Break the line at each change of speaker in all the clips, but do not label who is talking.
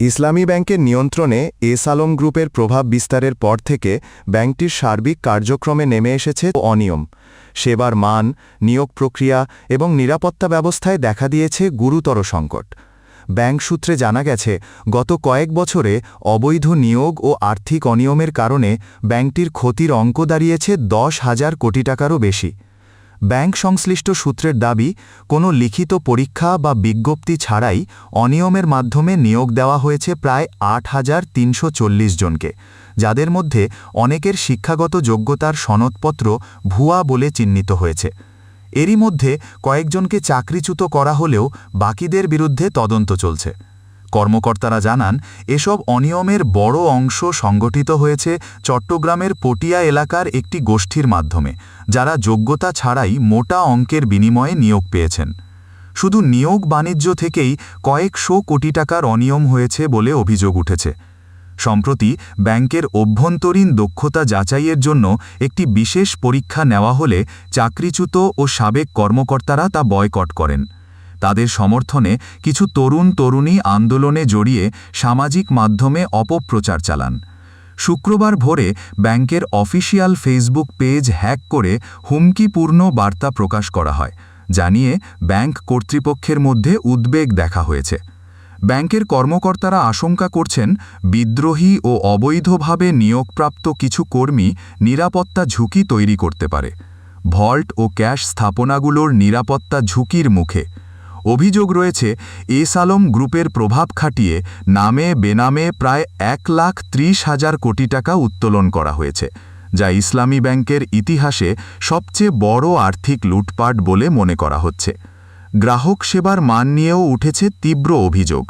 ইসলামী ব্যাংকের নিয়ন্ত্রণে এস আলম গ্রুপের প্রভাব বিস্তারের পর থেকে ব্যাংকটির সার্বিক কার্যক্রমে নেমে এসেছে অনিয়ম, সেবার মান, নিয়োগ প্রক্রিয়া এবং নিরাপত্তা ব্যবস্থায় দেখা দিয়েছে গুরুতর সংকট। ব্যাংক সূত্রে জানা গেছে, গত কয়েক বছরে অবৈধ নিয়োগ ও আর্থিক অনিয়মের কারণে ব্যাংকটির ক্ষতির অঙ্ক দাঁড়িয়েছে দশ হাজার কোটি টাকারও বেশি। ব্যাংক সংশ্লিষ্ট সূত্রের দাবি, কোনো লিখিত পরীক্ষা বা বিজ্ঞপ্তি ছাড়াই অনিয়মের মাধ্যমে নিয়োগ দেওয়া হয়েছে প্রায় আট হাজার তিনশো চল্লিশ জনকে, যাদের মধ্যে অনেকের শিক্ষাগত যোগ্যতার সনদপত্র ভুয়া বলে চিহ্নিত হয়েছে। এরই মধ্যে কয়েকজনকে চাকরিচ্যুত করা হলেও বাকিদের বিরুদ্ধে তদন্ত চলছে। কর্মকর্তারা জানান, এসব অনিয়মের বড় অংশ সংগঠিত হয়েছে চট্টগ্রামের পটিয়া এলাকার একটি গোষ্ঠীর মাধ্যমে, যারা যোগ্যতা ছাড়াই মোটা অঙ্কের বিনিময়ে নিয়োগ পেয়েছেন। শুধু নিয়োগ বাণিজ্য থেকেই কয়েকশো কোটি টাকার অনিয়ম হয়েছে বলে অভিযোগ উঠেছে। সম্প্রতি ব্যাংকের অভ্যন্তরীণ দক্ষতা যাচাইয়ের জন্য একটি বিশেষ পরীক্ষা নেওয়া হলে চাকরিচ্যুত ও সাবেক কর্মকর্তারা তা বয়কট করেন। তাদের সমর্থনে কিছু তরুণ তরুণী আন্দোলনে জড়িয়ে সামাজিক মাধ্যমে অপপ্রচার চালান। শুক্রবার ভোরে ব্যাংকের অফিসিয়াল ফেসবুক পেজ হ্যাক করে হুমকিপূর্ণ বার্তা প্রকাশ করা হয়, জানিয়ে ব্যাংক কর্তৃপক্ষের মধ্যে উদ্বেগ দেখা হয়েছে। ব্যাংকের কর্মকর্তারা আশঙ্কা করছেন, বিদ্রোহী ও অবৈধভাবে নিয়োগপ্রাপ্ত কিছু কর্মী নিরাপত্তা ঝুঁকি তৈরি করতে পারে। ভল্ট ও ক্যাশ স্থাপনাগুলোর নিরাপত্তা ঝুঁকির মুখে অভিযোগ রয়েছে, এস আলম গ্রুপের প্রভাব খাটিয়ে নামে বেনামে প্রায় এক লাখ ত্রিশ হাজার কোটি টাকা উত্তোলন করা হয়েছে, যা ইসলামী ব্যাংকের ইতিহাসে সবচেয়ে বড় আর্থিক লুটপাট বলে মনে করা হচ্ছে। গ্রাহক সেবার মান নিয়েও উঠেছে তীব্র অভিযোগ।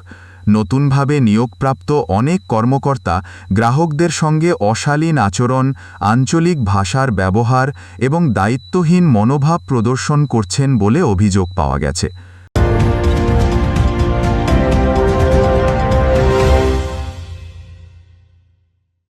নতুনভাবে নিয়োগপ্রাপ্ত অনেক কর্মকর্তা গ্রাহকদের সঙ্গে অশালীন আচরণ, আঞ্চলিক ভাষার ব্যবহার এবং দায়িত্বহীন মনোভাব প্রদর্শন করছেন বলে অভিযোগ পাওয়া গেছে।